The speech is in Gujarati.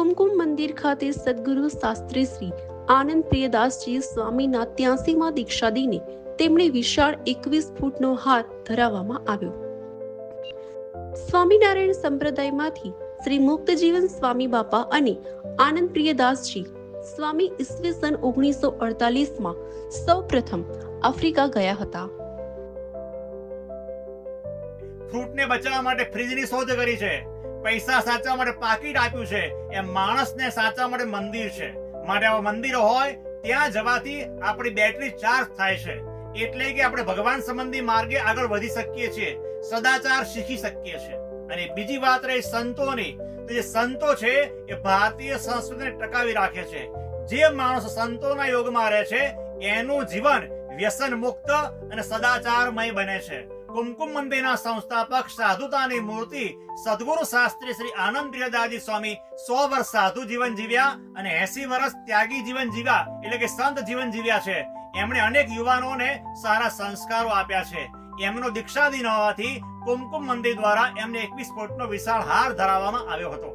કુમકુમ મંદિર ખાતે સદગુરુ શાસ્ત્રી શ્રી આનંદ પ્રિયદાસજી સ્વામીના ત્યાસીમાં દીક્ષા દઈને તેમણે વિશાળ એકવીસ ફૂટનો હાર ધરાવવામાં આવ્યો. સ્વામિનારાયણ સંપ્રદાયમાંથી શ્રી મુક્તજીવન સ્વામી બાપા અને આનંદ પ્રિયદાસજી સ્વામી ઈસવીસન ઓગણીસો અડતાલીસમાં સૌ પ્રથમ આફ્રિકા ગયા હતા. ફ્રૂટને બચાવવા માટે ફ્રીજની શોધ કરી છે. પૈસા સાચવા માટે પાકીટ આપ્યું છે, એ માણસને સાચવા માટે મંદિર છે. માટે આવા મંદિરો હોય, ત્યાં જવાથી આપણી બેટરી ચાર્જ થાય છે. એટલે કે આપણે ભગવાન સંબંધી માર્ગે આગળ વધી શકીએ છીએ, સદાચાર શીખી શકીએ છીએ. અને બીજી વાત રહી સંતોની. તો જે સંતો છે, એ ભારતીય સંસ્કૃતિને ટકાવી રાખે છે. જે માણસ સંતોના યોગમાં રહે છે, એનું જીવન વ્યસન મુક્ત અને સદાચારમય બને છે. કુમકુમ મંદિરના સંસ્થાપક સાધુતાની મૂર્તિ સદગુરુ શાસ્ત્રી શ્રી આનંદ પ્રિયદાજી સ્વામી સો વર્ષ સાધુ જીવન જીવ્યા અને એસી વર્ષ ત્યાગી જીવન જીવ્યા એટલે કે સંત જીવન જીવ્યા છે એમણે અનેક યુવાનોને સારા સંસ્કારો આપ્યા છે. એમનો દીક્ષા દિન હોવાથી કુમકુમ મંદિર દ્વારા એમને એકવીસ ફૂટનો વિશાળ હાર ધરાવવામાં આવ્યો હતો.